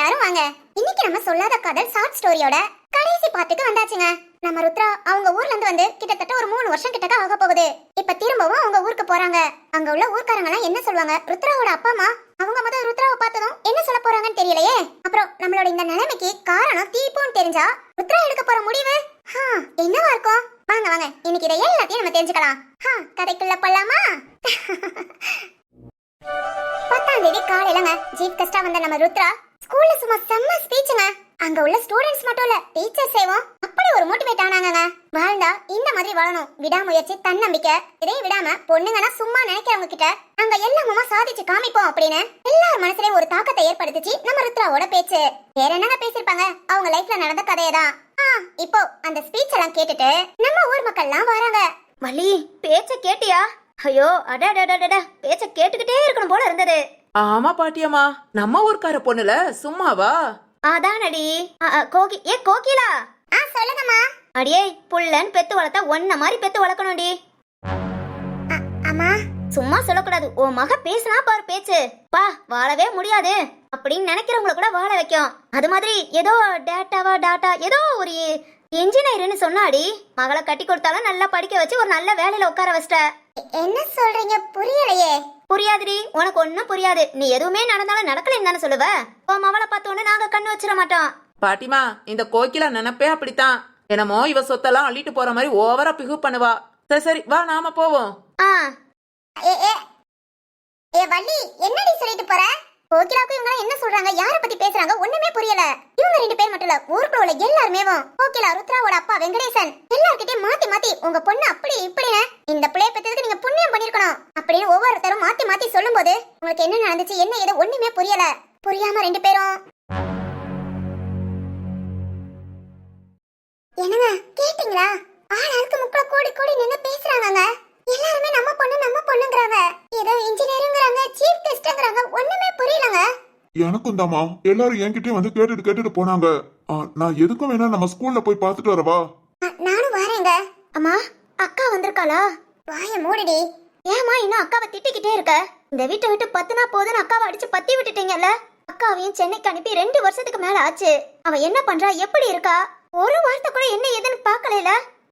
எல்லாரும் வாங்க. இன்னைக்கு நம்ம சொல்லாத காதல் ஷார்ட் ஸ்டோரியோட கடைசி பாட்டுக்கு வந்தாச்சுங்க. நம்ம ருத்ரா அவங்க ஊர்ல இருந்து வந்து கிட்டத்தட்ட ஒரு மூணு வருஷம் கிட்டக்க ஆக போகுது. இப்ப திரும்பவும் அவங்க ஊருக்கு போறாங்க. அங்க உள்ள ஊர்க்காரங்க எல்லாம் என்ன சொல்லுவாங்க? ருத்ராவோட அப்பா அம்மா அவங்க முதல் ருத்ராவை பார்த்ததும் என்ன சொல்ல போறாங்கன்னு தெரியலையே. அப்புறம் நம்மளோட இந்த நிலைமைக்கு காரணம் தீப்போன்னு தெரிஞ்சா ருத்ரா எடுக்க போற முடிவு? ஹா, என்னவா இருக்கும்? வாங்க வாங்க. இன்னைக்கு இதை எல்லாத்தையும் நம்ம தெரிஞ்சுக்கலாம். ஹா, கதைக்குள்ள போலாமா? பத்தாம் தேதி காலையிலங்க ஜீப் கஸ்டா வந்த நம்ம ருத்ரா ஸ்கூல்ல சும்மா செம்ம ஸ்பீச்சுங்க அங்க உள்ள ஸ்டூடெண்ட்ஸ் மட்டும் இல்ல டீச்சர்ஸ் சேவும் அப்படி ஒரு மோட்டிவேட் ஆனாங்கங்க. வாழ்ந்தா இந்த மாதிரி வாழணும் விடாமுயற்சி தன்னம்பிக்கை. இதையும் விடாம பொண்ணுங்கன்னா சும்மா நினைக்கிறவங்க கிட்ட நாங்க எல்லாமுமா சாதிச்சு காமிப்போம் அப்படின்னு எல்லார் மனசுலயும் ஒரு தாக்கத்தை ஏற்படுத்துச்சு நம்ம ருத்ராவோட பேச்சு. வேற என்னங்க பேசிருப்பாங்க அவங்க லைஃப்ல நடந்த கதையதான். ஆ இப்போ அந்த ஸ்பீச் எல்லாம் கேட்டுட்டு நம்ம ஊர் மக்கள்லாம் வராங்க. வள்ளி பேச்ச கேட்டியா? ஐயோ அடடடடட பேச்ச கேட்டுக்கிட்டே இருக்கணும் போல இருந்தது. ஆமா பாட்டியம்மா நம்ம ஊர்க்கார பொண்ணுல சும்மாவா? அதானடி. கோகி ஏ கோகிலா? ஆ சொல்லுங்கம்மா. அடியே புள்ளன்னு பெத்து வளர்த்தா ஒன்ன மாதிரி பெத்து வளர்க்கணும்டி. அம்மா. சும்மா சொல்லக்கூடாது. உன் மக பேசினா பாரு பேச்சு. பா வாழவே முடியாது. அப்படின்னு நினைக்கிறவங்கள கூட வாழ வைக்கும். அது மாதிரி ஏதோ டேட்டாவா டாட்டா ஏதோ ஒரு இன்ஜினியர்னு சொன்னாடி. மகளை கட்டி கொடுத்தாலும் நல்லா படிக்க வச்சு ஒரு நல்ல வேலையில உட்கார வச்சிட்ட. என்ன சொல்றீங்க? புரியலையே. புரியாதுடி. உனக்கு ஒன்னும் புரியாது. நீ எதுவுமே நடந்தாலும் நடக்கலைன்னு தானே சொல்லுவ? உன் மவளை பார்த்தோன்னு நாங்க கண்ணு வச்சிட மாட்டோம். பாட்டிமா இந்த கோகிலா நினைப்பே அப்படித்தான். என்னமோ இவ சொத்தெல்லாம் அள்ளிட்டு போற மாதிரி ஓவரா பிகு பண்ணுவா. சரி சரி வா நாம போவோம். ஆ. ஏ ஏ ஏ வள்ளி என்னடி சொல்லிட்டு போற? கோகிலாவுக்கு இவங்க என்ன சொல்றாங்க? யார பத்தி பேசுறாங்க? ஒண்ணுமே புரியல. இவங்க ரெண்டு பேர் மட்டும் இல்ல ஊருக்குள்ள உள்ள எல்லாருமே கோகிலா ருத்ராவோட அப்பா வெங்கடேசன். எல்லார்கிட்டயும் மாத்தி மாத்தி உங்க பொண்ணு அப்படி இப்படின்னு இந்த பிள்ளைய பெற்றதுக்கு நீங்க புண்ணியம் பண்ணிருக்கணும் அப்படின்னு ஒவ்வொருத்தரும் மாத்தி மாத்தி சொல்லும்போது உங்களுக்கு என்ன நடந்துச்சு? என்ன ஏதோ? ஒண்ணுமே புரியல. புரியாம ரெண்டு பேரும். என்னங்க கேட்டீங்களா? ஆளாளுக்கு முக்கா கோடி கோடி நின்னு பேசுறாங்க எல்லாருமே நம்ம பொண்ணு நம்ம பொண்ணுங்கறாங்க ஏதோ இன்ஜினியரிங்ங்கறாங்க சீஃப் கெஸ்ட்ங்கறாங்க ஒண்ணுமே புரியலங்க. எனக்கும் தாமா எல்லாரும் என்கிட்டயும் வந்து கேட்டுட்டு கேட்டுட்டு போனாங்க. நான் எதுக்கும் வேணா நம்ம ஸ்கூல்ல போய் பார்த்துட்டு வரவா? நானும் வரேங்க. அம்மா அக்கா வந்திருக்காளா? வாய மூடுடி. ஏமா இன்னும் அக்காவை திட்டிக்கிட்டே இருக்க? இந்த வீட்டை விட்டு பத்துனா போதுன்னு அக்காவை அடிச்சு பத்தி விட்டுட்டீங்கல்ல? அக்காவையும் சென்னைக்கு அனுப்பி ரெண்டு வருஷத்துக்கு மேல ஆச்சு. அவ என்ன பண்றா? எப்படி இருக்கா? ஒரு வார்த்தை கூட என்ன ஏதுன்னு பாக்கல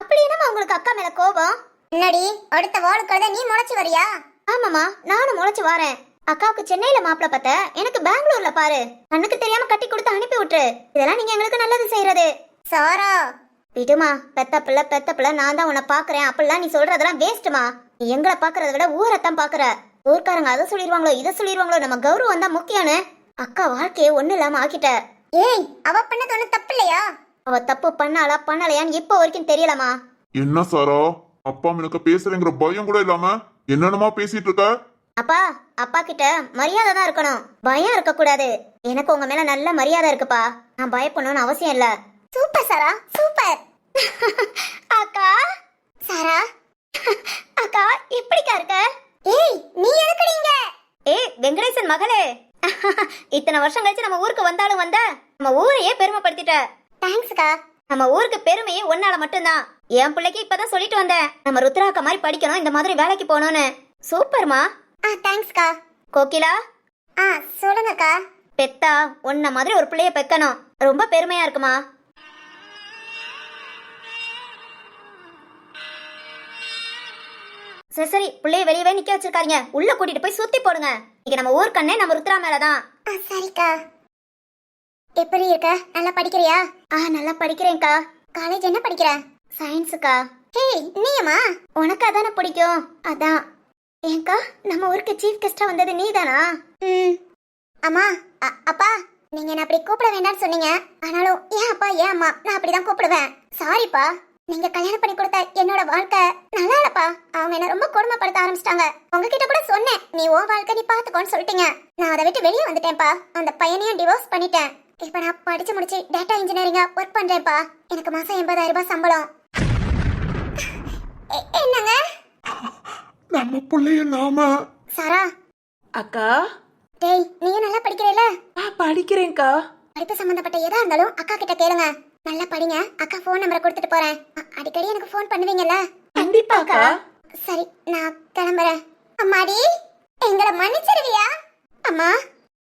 அப்படி என்னமா உங்களுக்கு அக்கா மேல கோபம்? என்னடி அடுத்த வாழு கழுத நீ முளைச்சு வரியா? ஆமாமா நானும் முளைச்சு வரேன். அக்காவுக்கு சென்னையில மாப்பிள்ள பார்த்த எனக்கு பெங்களூர்ல பாரு. கண்ணுக்கு தெரியாம கட்டி கொடுத்து அனுப்பி விட்டுரு. இதெல்லாம் நீங்க எங்களுக்கு நல்லது செய்யறது. சாரா. விடுமா பெத்த பிள்ளை பெத்த பிள்ளை நான் தான் உன்னை பாக்குறேன் அப்படிலாம் நீ சொல்றதெல்லாம் வேஸ்ட்டுமா. நீ எங்களை பாக்குறத விட ஊரைத்தான் பாக்குற ஊர்க்காரங்க அதை சொல்லிடுவாங்களோ இதை சொல்லிடுவாங்களோ நம்ம கௌரவம் தான் முக்கியம்னு. அக்கா வாழ்க்கையை ஒண்ணு இல்லாம ஆக்கிட்ட. ஏய் அவ பண்ணது ஒண்ணு தப்பு இல்லையா? அவ தப்பு பண்ணாளா பண்ணலையான்னு இப்போ வரைக்கும் தெரியலமா என்ன சாரா? அப்பா எனக்கு பேசுறேங்கிற பயம் கூட இல்லாம என்னென்னமா பேசிட்டு இருக்க அப்பா அப்பா கிட்ட மரியாதை தான் இருக்கணும். பயம் இருக்க கூடாது எனக்கு உங்க மேல நல்ல மரியாதை இருக்குப்பா. நான் பயப்படணும்னு அவசியம் இல்ல. Super Sara. சூப்பர். அக்கா. சாரா. அக்கா எப்படிக்கா இருக்க? ஏய் நீ எதுக்குடி இங்க? ஏய் வெங்கடேசன் மகளே. இத்தனை வருஷம் கழிச்சு நம்ம ஊருக்கு வந்தாலும் வந்த நம்ம ஊரையே பெருமைப்படுத்திட்ட. தேங்க்ஸ்க்கா நம்ம ஊருக்கு பெருமையே ஒன்னால மட்டும்தான். என் பிள்ளைக்கு இப்பதான் சொல்லிட்டு வந்தேன். நம்ம ருத்ராக்க மாதிரி படிக்கணும் இந்த மாதிரி வேலைக்கு போகணும்னு. சூப்பர்மா. ஆ தேங்க்ஸ்க்கா கோகிலா? ஆ சொல்லுங்கக்கா. பெத்தா உன்ன மாதிரி ஒரு பிள்ளைய பெக்கணும். ரொம்ப பெருமையா இருக்குமா. சரி சரி பிள்ளைய வெளியவே நிக்க வச்சிருக்காருங்க உள்ள கூட்டிட்டு போய் சுத்தி போடுங்க. இன்னைக்கு நம்ம ஊர் கண்ணே நம்ம ருத்ரா மேலதான். ஆ சரிக்கா. எப்படி இருக்க? நல்லா படிக்கிறியா? ஆ நல்லா படிக்கிறேன்க்கா. காலேஜ் என்ன படிக்கிற? சயின்ஸுக்கா? ஹே நீயம்மா உனக்கு அதானே பிடிக்கும்? அதான். ஏங்கா நம்ம ஊருக்கு சீஃப் கெஸ்டா வந்தது நீதானா? ம். அம்மா அ- அப்பா நீங்க என்ன அப்படி கூப்பிட வேண்டாம்னு சொன்னீங்க. ஆனாலும் ஏன் அப்பா ஏன் அம்மா? நான் அப்படிதான் கூப்பிடுவேன். சாரிப்பா நீங்க கல்யாணம் பண்ணி கொடுத்த என்னோட வாழ்க்கை நல்லா இல்லப்பா. அவங்க என்ன ரொம்ப கொடுமைப்படுத்த ஆரம்பிச்சிட்டாங்க. உங்ககிட்ட கூட சொன்னேன். நீ ஓ வாழ்க்கை நீ பாத்துக்கோன்னு சொல்லிட்டீங்க. நான் அதை விட்டு வெளியே வந்துட்டேன்ப்பா. அந்த பையனையும் டிவோர்ஸ் பண்ணிட்டேன். இப்ப நான் படிச்சு முடிச்சு டேட்டா இன்ஜினியரிங்கா ஒர்க் பண்றேன்ப்பா. எனக்கு மாசம் எண்பதாயிரம் ரூபாய் சம்பளம். என்னங்க? நம்ம பிள்ளைய நாம. சாரா. அக்கா. டேய் நீயும் நல்லா படிக்கிறேல ஆ படிக்கிறேன்க்கா. படிப்பு சம்பந்தப்பட்ட எதா இருந்தாலும் அக்கா கிட்ட கேளுங்க. நல்லா படிங்க. அக்கா ஃபோன் நம்பரை கொடுத்துட்டு போறேன். அடிக்கடி எனக்கு ஃபோன் பண்ணுவீங்கல்ல? கண்டிப்பாக்கா. சரி நான் கிளம்புறேன். அம்மாடி எங்களை மன்னிச்சிருவியா? அம்மா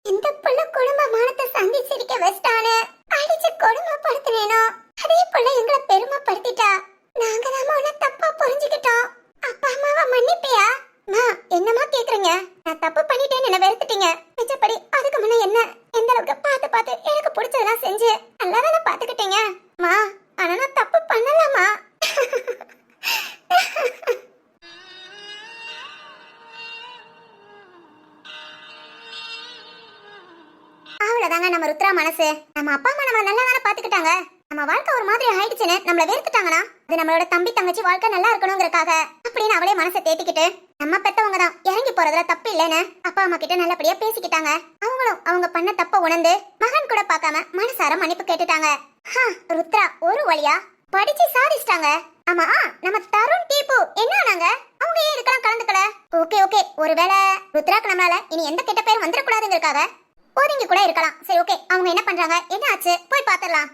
இந்த புள்ள குடும்ப மானத்தை சந்தி சிரிக்க வச்சிட்டானு. அடிச்சு கொடுமைப்படுத்தினேனோ. அதே புள்ள எங்களை பெருமைப்படுத்திட்டா. நாங்க தான் உன்னை தப்பா புரிஞ்சுக்கிட்டோம். அப்பா அம்மாவை மன்னிப்பியா? மா என்னமா கேக்குறீங்க? நான் தப்பு பண்ணிட்டேன்னு என்ன வெறுத்துட்டீங்க. மிச்சப்படி அதுக்கு முன்ன என்ன? எந்த அளவுக்கு பார்த்து பார்த்து எனக்கு பிடிச்சதெல்லாம் செஞ்சு நல்லா தானே பாத்துக்கிட்டீங்க மா ஆனா நான் தப்பு பண்ணலாமா அவ்வளவுதாங்க நம்ம ருத்ரா மனசு. நம்ம அப்பா அம்மா நம்ம நல்லா தானே பாத்துக்கிட்டாங்க நம்ம வாழ்க்கை ஒரு மாதிரி ஆயிடுச்சுன்னு நம்மள வெறுத்துட்டாங்கன்னா அது நம்மளோட தம்பி தங்கச்சி வாழ்க்கை நல்லா இருக்கணுங்கிறக்காக அப்படின்னு அவளே மனசை தேத்திக்கிட்டு நம்ம பெத்தவங்க தான். இறங்கி போறதுல தப்பு இல்லைன்னு அப்பா அம்மா கிட்ட நல்லபடியா பேசிக்கிட்டாங்க. அவங்களும் அவங்க பண்ண தப்ப உணர்ந்து மகன் கூட பார்க்காம மனசார மன்னிப்பு கேட்டுட்டாங்க. ஹா, ருத்ரா ஒரு வழியா படிச்சு சாதிச்சிட்டாங்க. ஆமா நம்ம தருண் தீபு என்ன ஆனாங்க அவங்க ஏன் இதுக்கெல்லாம் கலந்துக்கல? ஓகே ஓகே ஒருவேளை ருத்ராக்கு நம்மளால இனி எந்த கெட்ட பேரும் வந்துடக்கூடாதுங்கிறக்காக ஒதுங்கி கூட இருக்கலாம். சரி ஓகே அவங்க என்ன பண்றாங்க? என்ன ஆச்சு? போய் பாத்துடலாம்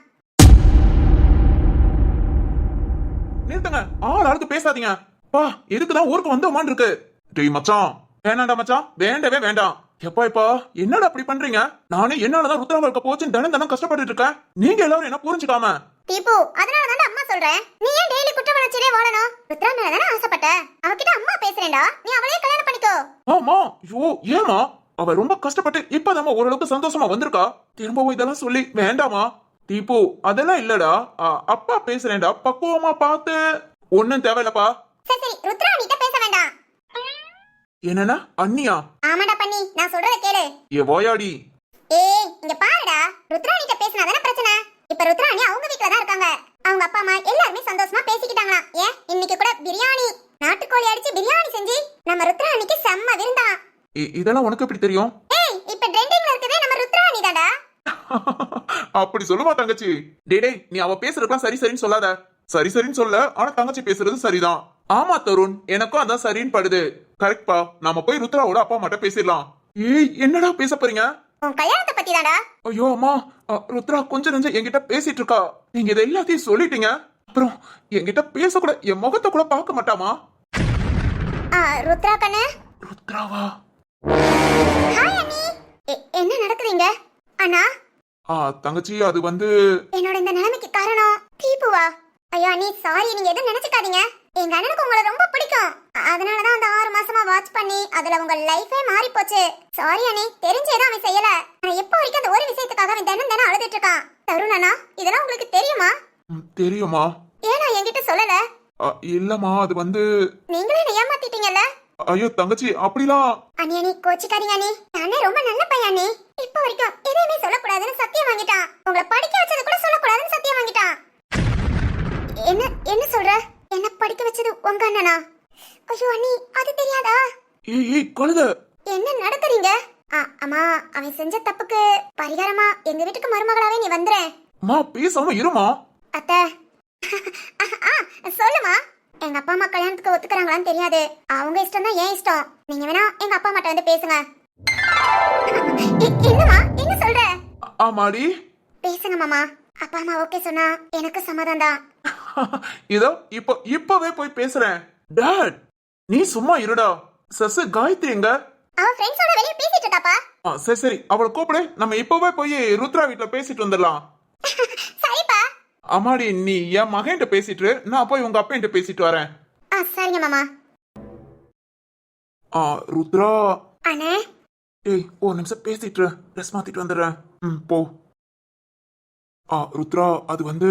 நிறுத்துங்க. ஆள் ஆளுக்கு பேசாதீங்க. பா எதுக்குதான் ஊருக்கு வந்தோமான் இருக்கு. டேய் மச்சான். வேணாண்டா மச்சான். வேண்டவே வேண்டாம். எப்பா இப்பா என்னடா அப்படி பண்றீங்க? நானே என்னாலதான் ருத்ரா வாழ்க்கை போச்சுன்னு தினம் தினம் கஷ்டப்பட்டுட்டு இருக்கேன். நீங்க எல்லாரும் என்ன புரிஞ்சுக்காம? தீபு அதனால தான் அம்மா சொல்றேன். நீ ஏன் டெய்லி குற்ற வளர்ச்சியிலே வாழணும்? ருத்ரா மேல தானே ஆசைப்பட்ட? அவகிட்ட அம்மா பேசுறேன்டா. நீ அவளையே கல்யாணம் பண்ணிக்கோ. ஆமா. ஐயோ ஏமா அவ ரொம்ப கஷ்டப்பட்டு இப்பதாம்மா ஓரளவுக்கு சந்தோஷமா வந்திருக்கா. திரும்பவும் இதெல்லாம் சொல்லி வேண்டாமா? தீபு அதெல்லாம் இல்லடா. அப்பா பேசுறேன்டா. பக்குவமா பார்த்து. ஒண்ணும் தேவையில்லப்பா. சரி ருத்ரா நீட்ட பேச வேண்டாம். என்னன்னா? அண்ணியா? ஆமாடா பண்ணி. நான் சொல்றத கேளு. ஏ வாயாடி. ஏய் இங்க பாருடா. ருத்ராணிட்ட பேசினா தானே பிரச்சனை? இப்ப ருத்ராணி அவங்க வீட்ல தான் இருக்காங்க. அவங்க அப்பா அம்மா எல்லாருமே சந்தோஷமா பேசிக்கிட்டாங்களாம். ஏன்? இன்னைக்கு கூட பிரியாணி. நாட்டுக்கோழி அடிச்சு பிரியாணி செஞ்சு நம்ம ருத்ராணிக்கு செம்ம விருந்தா. இதெல்லாம் உனக்கு எப்படி தெரியும்? ஏய் இப்ப ட்ரெண்டிங்ல இருக்கதே நம்ம ருத்ராணி தான்டா அப்படி சொல்லுமா தங்கச்சி? டேய் நீ அவ பேசுறதுலாம் சரி சரின்னு சொல்லாத. சரி சரின்னு சொல்ல ஆனா தங்கச்சி பேசுறது சரிதான். ஆமா தருண். எனக்கும் அதான் சரின்னு படுது. கரெக்ட்பா நாம போய் ருத்ராவோட அப்பா அம்மாட்ட பேசிடலாம். ஏய் என்னடா பேச போறீங்க? உன் கல்யாணத்தை பத்தி தான்டா ஐயோ அம்மா. ருத்ரா கொஞ்சம் நெஞ்சம் என்கிட்ட பேசிட்டு இருக்கா நீங்க இதை எல்லாத்தையும் சொல்லிட்டீங்க. அப்புறம் என்கிட்ட பேசக்கூட என் முகத்தை கூட பார்க்க மாட்டாமா? ஆ, ருத்ரா கண்ணு. ருத்ராவா? ஹாய் அண்ணி. என்ன நடக்குதுங்க அண்ணா? ஆ தங்கச்சி அது வந்து என்னோட இந்த நிலைமைக்கு காரணம். தீபுவா ஐயோ அண்ணி சாரி நீங்க எதுவும் நினைச்சுக்காதீங்க. எங்க அண்ணனுக்கு உங்களை ரொம்ப பிடிக்கும். அதனாலதான் அந்த ஆறு மாசமா வாட்ச் பண்ணி அதுல உங்க லைஃபே மாறி போச்சு சாரி அண்ணி தெரிஞ்சேதான் அவன் செய்யல. ஆனா எப்ப வரைக்கும் அந்த ஒரு விஷயத்துக்காக அவன் தினம் தினம் அழுதுட்டு இருக்கான். தருண் அண்ணா இதெல்லாம் உங்களுக்கு தெரியுமா? தெரியுமா? ஏன்னா என்கிட்ட சொல்லல? இல்லம்மா அது வந்து நீங்களே ஏமாத்திட்டீங்கல்ல? ஐயோ தங்கச்சி அப்படிலாம். அண்ணி அண்ணி கோச்சிக்காதீங்க அண்ணி. நானே ரொம்ப நல்ல பையன் அண்ணி. இப்ப வரைக்கும் எதையுமே சொல்லக்கூடாதுன்னு சத்தியம் வாங்கிட்டான் உங்களை படிக்க வச்சது கூட சொல்லக்கூடாதுன்னு சத்தியம் வாங்கிட்டான் என்ன என்ன சொல்ற? என்ன படிக்க வச்சது உங்க அண்ணனா? ஐயோ அண்ணி அது தெரியாதா? ஏய் ஏய் கழுத. என்ன நடக்குறீங்க? அம்மா அவன் செஞ்ச தப்புக்கு பரிகாரமா எங்க வீட்டுக்கு மருமகளாவே நீ வந்துறேன் அம்மா பேசாம இருமா. அத்தை. சொல்லுமா. எங்க அப்பா அம்மா கல்யாணத்துக்கு ஒத்துக்கறாங்களான்னு தெரியாது. அவங்க இஷ்டம் தான் ஏன் இஷ்டம். நீங்க வேணா எங்க அப்பா அம்மாட்ட வந்து பேசுங்க. எ- என்னம்மா? என்ன சொல்ற? ஆமாடி. பேசுங்க மாமா. அப்பா அம்மா ஓகே சொன்னா எனக்கு சம்மதம் தான். இதோ இப்போ இப்பவே போய் பேசுறேன். டாட் நீ சும்மா இருடா. சசு காயத்ரி எங்க? அவ ஃப்ரெண்ட்ஸோட வெளிய பேசிட்டு இருக்காப்பா. சரி சரி. அவளை கூப்பிடு. நம்ம இப்பவே போய் ருத்ரா வீட்ல பேசிட்டு வந்துடலாம். சரிப்பா. அம்மாடி நீ என் மகன்கிட்ட பேசிட்டு நான் போய் உங்க அப்பன்கிட்ட பேசிட்டு வரேன். ஆ சரிங்க மாமா. ஆ ருத்ரா. அண்ணே. ஏய் ஒரு நிமிஷம் பேசிட்டு ட்ரெஸ் மாத்திட்டு வந்துடுறேன். ம் போ. ஆ ருத்ரா அது வந்து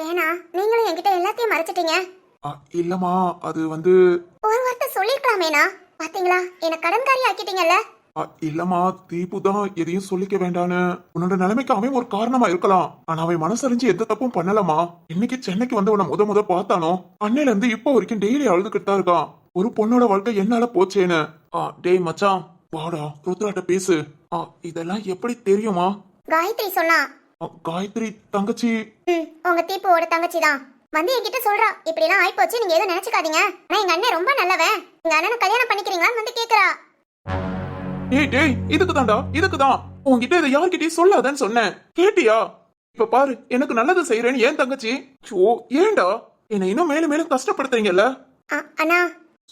ஏனா நீங்களும் என்கிட்ட எல்லாத்தையும் மறைச்சிட்டீங்க. ஆ, இல்லம்மா அது வந்து ஒரு வார்த்தை சொல்லிருக்கலாமேனா பாத்தீங்களா? என்ன கடன்காரி ஆக்கிட்டீங்கல்ல இல்லம்மா தீபு தான் எதையும் சொல்லிக்க வேண்டான்னு. உன்னோட நிலைமைக்கு அவன் ஒரு காரணமா இருக்கலாம். ஆனா அவன் மனசறிஞ்சு எந்த தப்பும் பண்ணலமா இன்னைக்கு சென்னைக்கு வந்து உன்னை முத முத பார்த்தானோ? அன்னையில இருந்து இப்போ வரைக்கும் டெய்லி அழுதுகிட்டு தான் இருக்கான். ஒரு பொண்ணோட வாழ்க்கை என்னால போச்சேன்னு. ஆ டேய் மச்சான். வாடா ருத்ராட்ட பேசு. ஆ இதெல்லாம் எப்படி தெரியுமா? காயத்ரி சொன்னா. காயத்ரி தங்கச்சி. உங்க தீப்புவோட தங்கச்சி தான். வந்து என்கிட்ட சொல்றா. இப்படி எல்லாம் ஆயிப்போச்சு நீங்க எதுவும் நினைச்சுக்காதீங்க. ஆனா எங்க அண்ணன் ரொம்ப நல்லவன். எங்க அண்ணனை கல்யாணம் பண்ணிக்கிறீங்களான்னு வந்து கேக்குறா. டேய் டேய் இதுக்கு தான்டா இதுக்கு தான் உன்கிட்ட இதை யார்கிட்டயும் சொல்லாதன்னு சொன்னேன். கேட்டியா? இப்ப பாரு எனக்கு நல்லது செய்யறேன்னு ஏன் தங்கச்சி? ஓ ஏன்டா? என்னை இன்னும் மேலும் மேலும் கஷ்டப்படுத்துறீங்கல்ல? அண்ணா.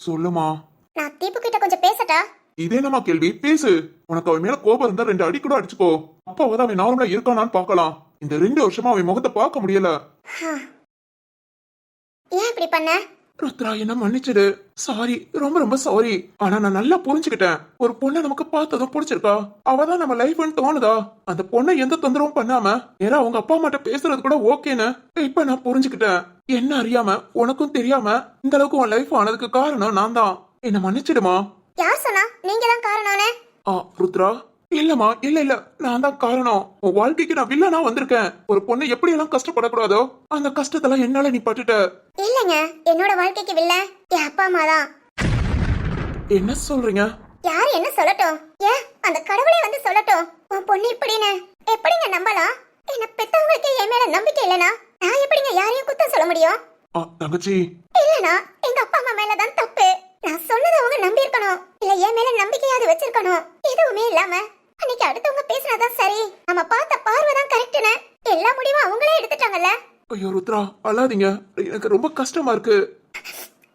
சொல்லுமா. நான் தீப்பு கிட்ட கொஞ்சம் பேசட்டா? இதே என்னமா கேள்வி? பேசு. உனக்கு அவன் மேல கோபம் இருந்தா ரெண்டு அடி கூட அடிச்சுக்கோ. அப்பாவது அவன் நார்மலா இருக்கானான்னு பார்க்கலாம். இந்த ரெண்டு வருஷமா அவன் முகத்தை பார்க்க முடியல. ஏன் இப்படி பண்ண? ருத்ரா என்ன மன்னிச்சிடு. சாரி ரொம்ப ரொம்ப சாரி ஆனா நான் நல்லா புரிஞ்சுக்கிட்டேன். ஒரு பொண்ணை நமக்கு பார்த்ததும் பிடிச்சிருக்கா? அவதான் நம்ம லைஃப்னு தோணுதா? அந்த பொண்ணை எந்த தொந்தரவும் பண்ணாம ஏன்னா அவங்க அப்பா அம்மாட்ட பேசுறது கூட ஓகேன்னு இப்ப நான் புரிஞ்சுக்கிட்டேன். என்ன அறியாம உனக்கும் தெரியாம இந்த அளவுக்கு உன் லைஃப் ஆனதுக்கு காரணம் நான் தான் என்ன மன்னிச்சிடுமா? யார் சொன்னா? நீங்க தான் காரணம்னு? ஆ ருத்ரா. இல்லம்மா இல்ல இல்ல. நான் தான் காரணம். உன் வாழ்க்கைக்கு நான் வில்லனா வந்திருக்கேன். ஒரு பொண்ணு எப்படி எல்லாம் கஷ்டப்படக்கூடாதோ அந்த கஷ்டத்தெல்லாம் என்னால நீ பட்டுட்ட. இல்லைங்க. என்னோட வாழ்க்கைக்கு வில்ல என் அப்பா அம்மா தான். என்ன சொல்றீங்க? யார் என்ன சொல்லட்டும்? ஏன் அந்த கடவுளே வந்து சொல்லட்டும். உன் பொண்ணு இப்படின்னு. எப்படிங்க நம்பலாம்? என்ன பெத்தவங்களுக்கு என் மேல நம்பிக்கை இல்லனா? நான் எப்படிங்க யாரையும் குத்தம் சொல்ல முடியும்? தங்கச்சி. இல்லனா எங்க அப்பா அம்மா மேல தான் தப்பு. நான் சொன்னதை அவங்க நம்பி இருக்கணும் இல்ல என் மேல நம்பிக்கையாவது வச்சிருக்கணும். எதுவுமே இல்லாம அன்னைக்கு அடுத்தவங்க பேசினதான் சரி. நம்ம பார்த்த பார்வை தான் கரெக்ட்னு எல்லா முடிவும் அவங்களே எடுத்துட்டாங்கல்ல. ஐயோ ருத்ரா அழாதீங்க. எனக்கு ரொம்ப கஷ்டமா இருக்கு.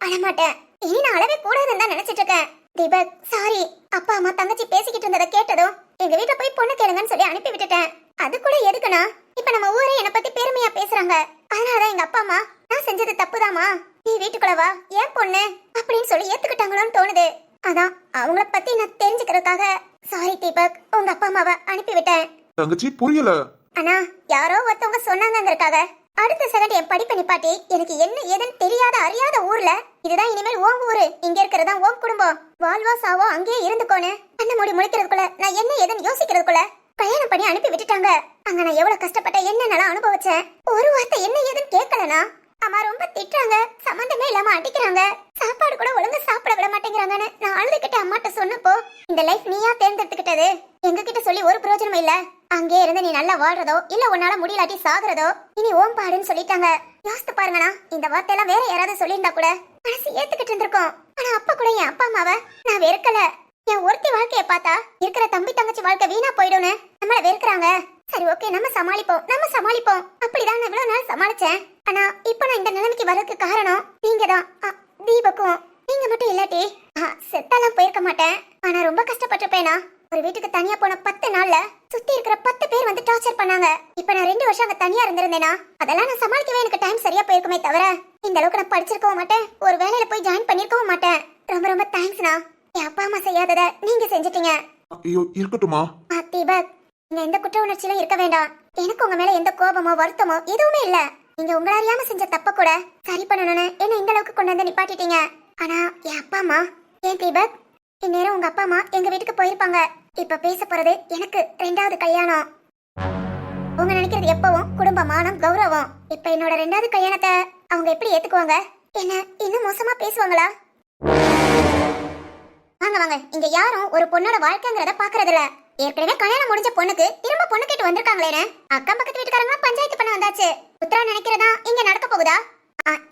அழமாட்டேன். இனி நான் அழவே கூடாதுன்னு தான் நினைச்சிட்டு இருக்கேன். தீபக் சாரி. அப்பா அம்மா தங்கச்சி பேசிக்கிட்டு இருந்ததை கேட்டதும் எங்க வீட்டுல போய் பொண்ணு கேளுங்கன்னு சொல்லி அனுப்பி விட்டுட்டேன். அது கூட எதுக்குனா இப்ப நம்ம ஊரே என்ன பத்தி பெருமையா பேசுறாங்க. அதனாலதான் எங்க அப்பா அம்மா நான் செஞ்சது தப்புதாமா நீ வீட்டுக்குள்ள வா. ஏன் பொண்ணு? அப்படின்னு சொல்லி ஏத்துக்கிட்டாங்களோன்னு தோணுது. அதான் அவங்கள பத்தி நான் தெரிஞ்சுக்கிறதுக்காக சாரி தீபக் உங்க அப்பா அம்மாவை அனுப்பி விட்டேன் தங்கச்சி புரியல. அண்ணா யாரோ ஒருத்தவங்க சொன்னாங்கங்கறக்காக அடுத்த செகண்ட் என் படிப்பை நிப்பாட்டி எனக்கு என்ன ஏதுன்னு தெரியாத அறியாத ஊர்ல இதுதான் இனிமேல் ஓம் ஊரு. இங்க இருக்கிறது ஓம் குடும்பம். வாழ்வா சாவோ அங்கேயே இருந்துக்கோன்னு. அந்த முடி முழிக்கிறதுக்குள்ள நான் என்ன ஏதுன்னு யோசிக்கிறதுக்குள்ள கல்யாணம் பண்ணி அனுப்பி விட்டுட்டாங்க. அங்க நான் எவ்வளவு கஷ்டப்பட்ட என்னென்னலாம் அனுபவிச்சேன். ஒரு வார்த்தை என்ன ஏதுன்னு கேட்கலனா அம்மா ரொம்ப திட்டுறாங்க. சம்மந்தமே இல்லாம அடிக்கிறாங்க. சாப்பாடு கூட ஒழுங்கா சாப்பிட விட மாட்டேங்கிறாங்கன்னு நான் அழுதுகிட்ட அம்மாட்ட சொன்னப்போ இந்த லைஃப் நீயா தேர்ந்தெடுத்துக்கிட்டது? எங்க கிட்ட சொல்லி ஒரு பிரயோஜனம் இல்ல. அங்கே இருந்து நீ நல்லா வாழ்றதோ இல்ல உன்னால முடியலாட்டி சாகுறதோ இனி ஓம் பாடுன்னு சொல்லிட்டாங்க. யோசித்து பாருங்கண்ணா இந்த வார்த்தையெல்லாம் வேற யாராவது சொல்லியிருந்தா கூட மனசு ஏத்துக்கிட்டு இருந்திருக்கோம். ஆனா அப்பா கூட என் அப்பா அம்மாவை நான் வெறுக்கல. என் ஒருத்தி வாழ்க்கைய பார்த்தா இருக்கிற தம்பி தங்கச்சி வாழ்க்கை வீணா போயிடும்னு நம்மள வெறுக்கிறாங்க. சரி ஓகே நம்ம சமாளிப்போம் நம்ம சமாளிப்போம். அப்படிதான் நான் இவ்வளவு நாள் சமாளிச்சேன். ஆனா இப்போ நான் இந்த நிலைமைக்கு வரதுக்கு காரணம் நீங்க தான் தீபக்கும். நீங்க மட்டும் இல்லாட்டி செத்தாலாம் போயிருக்க மாட்டேன். ஆனா ரொம்ப கஷ்டப்பட்டிருப்பேனா? ஒரு வீட்டுக்கு தனியா போன பத்து நாள்ல சுத்தி இருக்கிற பத்து பேர் வந்து டார்ச்சர் பண்ணாங்க. இப்ப நான் ரெண்டு வருஷம் அங்க தனியா இருந்திருந்தேனா? அதெல்லாம் நான் சமாளிக்கவே எனக்கு டைம் சரியா போயிருக்குமே தவிர இந்த அளவுக்கு நான் படிச்சிருக்கவும் மாட்டேன். ஒரு வேலையில போய் ஜாயின் பண்ணிருக்கவும் மாட்டேன். ரொம்ப ரொம்ப தேங்க்ஸ்ண்ணா என் அப்பா அம்மா செய்யாதத நீங்க செஞ்சிட்டீங்க. ஐயோ இருக்கட்டுமா தீபக் நீங்க எந்த குற்ற உணர்ச்சியிலும் இருக்க வேண்டாம். எனக்கு உங்க மேல எந்த கோபமோ வருத்தமோ எதுவுமே இல்ல. நீங்க உங்களை அறியாம செஞ்ச தப்ப கூட சரி பண்ணணும்னு என்ன இந்த அளவுக்கு கொண்டு வந்து நிப்பாட்டிட்டீங்க? ஆனா என் அப்பா அம்மா ஏன் தீபக்? இந்நேரம் உங்க அப்பா அம்மா எங்க வீட்டுக்கு போயிருப்பாங்க. இப்ப பேச போறது எனக்கு ரெண்டாவது கல்யாணம். உங்க நினைக்கிறது எப்பவும் குடும்ப மானம் கௌரவம். இப்ப என்னோட ரெண்டாவது கல்யாணத்தை அவங்க எப்படி ஏத்துக்குவாங்க? என்ன இன்னும் மோசமா பேசுவாங்களா? வாங்க வாங்க. இங்க யாரும் ஒரு பொண்ணோட வாழ்க்கைங்கிறத பாக்குறது ஏற்கனவே கல்யாணம் முடிஞ்ச பொண்ணுக்கு திரும்ப பொண்ணு கேட்டு வந்திருக்காங்களே அக்கம் பக்கத்து வீட்டுக்காரங்க பஞ்சாயத்து பண்ண வந்தாச்சு. உத்தரா நினைக்கிறதா இங்க நடக்க போகுதா?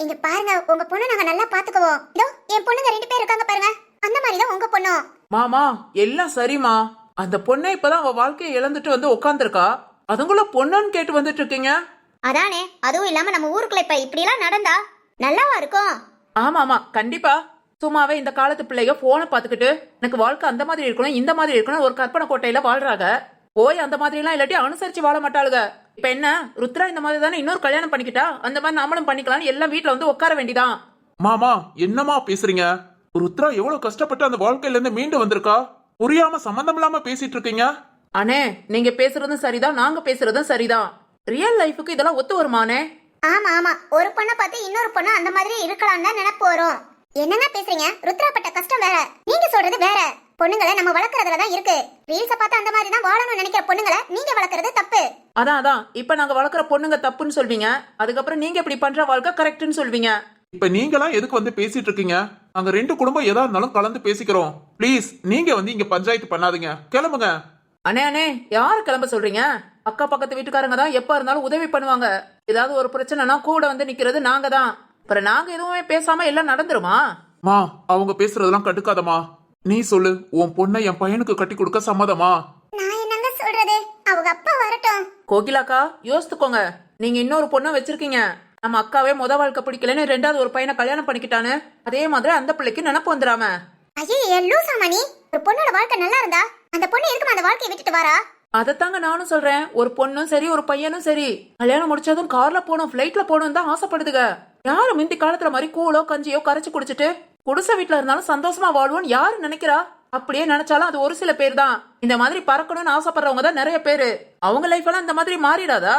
இங்க பாருங்க உங்க பொண்ணு நாங்க நல்லா பாத்துக்குவோம் இதோ என் பொண்ணுங்க ரெண்டு பேர் இருக்காங்க பாருங்க. அந்த மாதிரி தான் உங்க பொண்ணும். மாமா எல்லாம் சரிம்மா. அந்த பொண்ணை இப்பதான் அவ வாழ்க்கையை இழந்துட்டு வந்து உட்காந்துருக்கா அதுங்குள்ள பொண்ணுன்னு கேட்டு வந்துட்டு இருக்கீங்க அதானே அதுவும் இல்லாம நம்ம ஊருக்குள்ள இப்ப இப்படி எல்லாம் நடந்தா நல்லாவா இருக்கும்? ஆமா ஆமா கண்டிப்பா. சும்மாவே இந்த காலத்து பிள்ளைங்க போனை பார்த்துக்கிட்டு எனக்கு வாழ்க்கை அந்த மாதிரி இருக்கணும் இந்த மாதிரி இருக்கணும் ஒரு கற்பனை கோட்டையில வாழ்றாங்க. போய் அந்த மாதிரி எல்லாம் இல்லாட்டி அனுசரிச்சு வாழ மாட்டாளுங்க. இப்ப என்ன? ருத்ரா இந்த மாதிரி தானே இன்னொரு கல்யாணம் பண்ணிக்கிட்டா? அந்த மாதிரி நாமளும் பண்ணிக்கலாம்னு எல்லாம் வீட்ல வந்து உட்கார வேண்டிதான். மாமா என்னமா பேசுறீங்க? ருத்ரா எவ்வளவு கஷ்டப்பட்டு அந்த வாழ்க்கையில இருந்து மீண்டு வந்திருக்கா? புரியாம சம்பந்தம் இல்லாம பேசிட்டு இருக்கீங்க? அண்ணே நீங்க பேசுறதும் சரிதான் நாங்க பேசுறதும் சரிதான். ரியல் லைஃபுக்கு இதெல்லாம் ஒத்து வருமானே ஆமா ஆமா. ஒரு பொண்ணை பார்த்து இன்னொரு பொண்ணு அந்த மாதிரி இருக்கலாம் தான் நினைப்பு வரும் என்னங்க பேசுறீங்க? ருத்ராப்பட்ட கஷ்டம் வேற. நீங்க சொல்றது வேற. பொண்ணுங்களை நம்ம வளர்க்கறதுல தான் இருக்கு. ரீல்ஸ பார்த்து அந்த மாதிரி தான் வாழணும்னு நினைக்கிற பொண்ணுங்களை நீங்க வளர்க்கறது தப்பு. அதான் அதான். இப்ப நாங்க வளர்க்குற பொண்ணுங்க தப்புன்னு சொல்வீங்க. அதுக்கப்புறம் நீங்க இப்படி பண்ற வாழ்க்கை கரெக்ட்னு சொல்வீங்க. இப்ப நீங்களாம் எதுக்கு வந்து பேசிட்டு இருக்கீங்க? அங்க ரெண்டு குடும்பம் எதா இருந்தாலும் கலந்து பேசிக்கிறோம். ப்ளீஸ் நீங்க வந்து இங்க பஞ்சாயத்து பண்ணாதீங்க. கிளம்புங்க. அண்ணே அண்ணே யாரு கிளம்ப சொல்றீங்க? அக்கா பக்கத்து வீட்டுக்காரங்க தான் எப்ப இருந்தாலும் உதவி பண்ணுவாங்க. ஏதாவது ஒரு பிரச்சனைனா கூட வந்து நிக்கிறது நாங்க தான். அப்புறம் நாங்க எதுவுமே பேசாம எல்லாம் நடந்துருமா? மா அவங்க பேசுறதெல்லாம் கட்டுக்காதம்மா நீ சொல்லு உன் பொண்ணை என் பையனுக்கு கட்டி கொடுக்க சம்மதமா? நான் என்னங்க சொல்றது? அவங்க அப்பா வரட்டும். கோகிலாக்கா யோசித்துக்கோங்க. நீங்க இன்னொரு பொண்ணை வச்சிருக்கீங்க. நம்ம அக்காவே முத வாழ்க்கை பிடிக்கலன்னு ரெண்டாவது ஒரு பையனை கல்யாணம் பண்ணிக்கிட்டான்னு அதே மாதிரி அந்த பிள்ளைக்கு நினப்பு வந்துடாம. ஐயே லூசாமா நீ ஒரு பொண்ணோட வாழ்க்கை நல்லா இருந்தா அந்த பொண்ணு எதுக்கு அந்த வாழ்க்கையை விட்டுட்டு வாரா? அதைத்தாங்க நானும் சொல்றேன். ஒரு பொண்ணும் சரி ஒரு பையனும் சரி. கல்யாணம் முடிச்சதும் கார்ல போகணும் ஃபிளைட்ல போகணும் தான் ஆசைப்படுதுங்க. யாரும் முந்தி காலத்துல மாதிரி கூழோ கஞ்சியோ கரைச்சு குடிச்சிட்டு குடிசை வீட்டுல இருந்தாலும் சந்தோஷமா வாழ்வோம்னு யாரு நினைக்கிறா? அப்படியே நினைச்சாலும் அது ஒரு சில பேர் தான். இந்த மாதிரி பறக்கணும்னு ஆசைப்படுறவங்க தான் நிறைய பேரு. அவங்க லைஃப் எல்லாம் இந்த மாதிரி மாறிடாதா?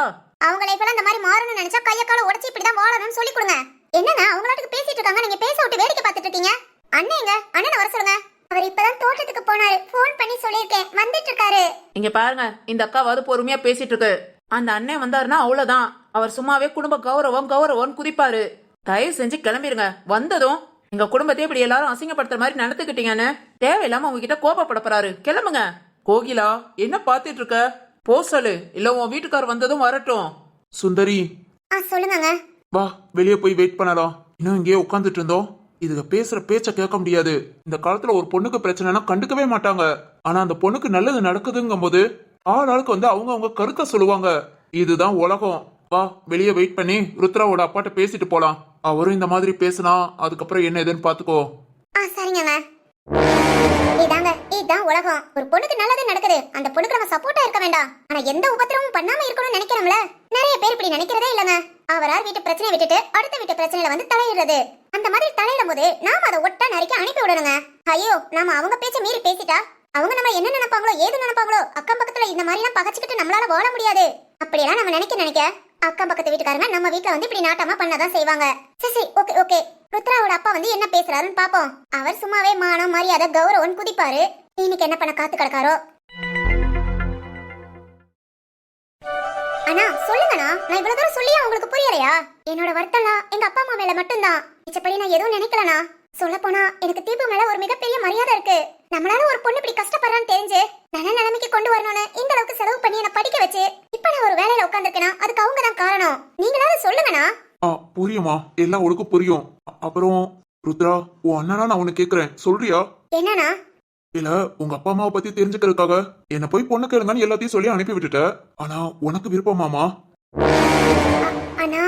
அவங்க லைஃப்ல அந்த மாதிரி மாறணும்னு நினைச்சா கைய கால உடைச்சு இப்படிதான் வாழணும்னு சொல்லி கொடுங்க. என்னங்க அவங்களாட்டுக்கு பேசிட்டு இருக்காங்க. நீங்க பேச விட்டு வேடிக்கை பார்த்துட்டு இருக்கீங்க. அண்ணேங்க அண்ணனை வர சொல்லுங்க. அவர் இப்பதான் தோட்டத்துக்கு போனாரு. ஃபோன் பண்ணி சொல்லியிருக்கேன். வந்துட்டு இருக்காரு. இங்க பாருங்க இந்த அக்காவாது பொறுமையா பேசிட்டு இருக்கு. அந்த அண்ணன் வந்தாருன்னா அவ்வளவுதான். அவர் சும்மாவே குடும்ப கௌரவம் கௌரவம் குதிப்பாரு. தயவு செஞ்சு கிளம்பிருங்க. வந்ததும் எங்க குடும்பத்தை இப்படி எல்லாரும் அசிங்கப்படுத்துற மாதிரி நடந்துக்கிட்டீங்கன்னு தேவையில்லாம உங்ககிட்ட கோபப்பட போறாரு. கிளம்புங்க. கோகிலா என்ன பாத்துட்டு இருக்க? போ சொல்லு. இல்ல உன் வீட்டுக்கார் வந்ததும் வரட்டும். சுந்தரி. ஆ சொல்லுங்கங்க. வா வெளியே போய் வெயிட் பண்ணலாம். இன்னும் இங்கேயே உட்காந்துட்டு இருந்தோம். இதுக பேசுற பேச்ச கேட்க முடியாது. இந்த காலத்துல ஒரு பொண்ணுக்கு பிரச்சனைனா கண்டுக்கவே மாட்டாங்க. ஆனா அந்த பொண்ணுக்கு நல்லது நடக்குதுங்கும் போது ஆள் ஆளுக்கு வந்து அவங்க அவங்க கருத்தை சொல்லுவாங்க. இதுதான் உலகம். வா வெளியே வெயிட் பண்ணி ருத்ராவோட அப்பாட்ட பேசிட்டு போலாம். அவரும் இந்த மாதிரி பேசினா அதுக்கப்புறம் என்ன ஏதுன்னு பாத்துக்கோ. ஆ சரிங்கங்க இதாங்க இதுதான் உலகம். ஒரு பொண்ணுக்கு நல்லது நடக்குது. அந்த பொண்ணுக்கு நம்ம சப்போர்ட்டா இருக்க வேண்டாம். ஆனா எந்த உபத்திரமும் பண்ணாம இருக்கணும்னு நினைக்கிறோம்ல? நிறைய பேர் இப்படி நினைக்கிறதே இல்லங்க. அவரார் வீட்டு பிரச்சனை விட்டுட்டு அடுத்த வீட்டு பிரச்சனையில வந்து தலையிடுறது. அந்த மாதிரி தலையிடும் போது நாம அதை ஒட்டா நறுக்கி அனுப்பி விடணுங்க. ஐயோ நாம அவங்க பேச்ச மீறி பேசிட்டா? அவங்க நம்ம என்ன நினைப்பாங்களோ ஏது நினைப்பாங்களோ அக்கம் பக்கத்துல இந்த மாதிரி எல்லாம் பகச்சுக்கிட்டு நம்மளால வாழ முடியாது. அப்படியெல்லாம் நம்ம நினைக்க நினைக்க அக்கம் பக்கத்து வீட்டுக்காரங்க நம்ம வீட்ல வந்து இப்படி நாட்டமா பண்ணதான் செய்வாங்க. சரி சரி ஓகே ஓகே. ருத்ராவோட அப்பா வந்து என்ன பேசுறாருன்னு பாப்போம். அவர் சும்மாவே மானம் மரியாதை கௌரவம் குதிப்பாரு. இன்னைக்கு என்ன பண்ண காத்து கிடக்காரோ? அண்ணா சொல்லுங்கண்ணா. நான் இவ்வளவு தூரம் சொல்லியா? உங்களுக்கு புரியலையா? என்னோட வருத்தம்லாம் எங்க அப்பா அம்மா மேல மட்டும்தான். மிச்சப்படி நான் எதுவும் நினைக்கலண்ணா. சொல்ல போனா எனக்கு தீபு மேல ஒரு மிகப்பெரிய மரியாதை இருக்கு. நம்மளால ஒரு பொண்ணு இப்படி கஷ்டப்படுறான்னு தெரிஞ்சு நல்ல நிலைமைக்கு கொண்டு வரணும்னு இந்த அளவுக்கு செலவு பண்ணி என்ன படிக்க வச்சு இப்ப நான் ஒரு வேலையில உட்காந்துருக்கேனா அதுக்கு அவங்க தான் காரணம். நீங்களாவது சொல்லுங்கண்ணா. ஆ புரியுமா எல்லாம் உனக்கு புரியும். அப்புறம் ருத்ரா உன் அண்ணனா நான் உனக்கு கேக்குறேன். சொல்றியா? என்னண்ணா? இல்ல உங்க அப்பா அம்மாவை பத்தி தெரிஞ்சுக்கிறதுக்காக என்ன போய் பொண்ணு கேளுங்கன்னு எல்லாத்தையும் சொல்லி அனுப்பி விட்டுட்ட. ஆனா உனக்கு விருப்பமாமா அண்ணா.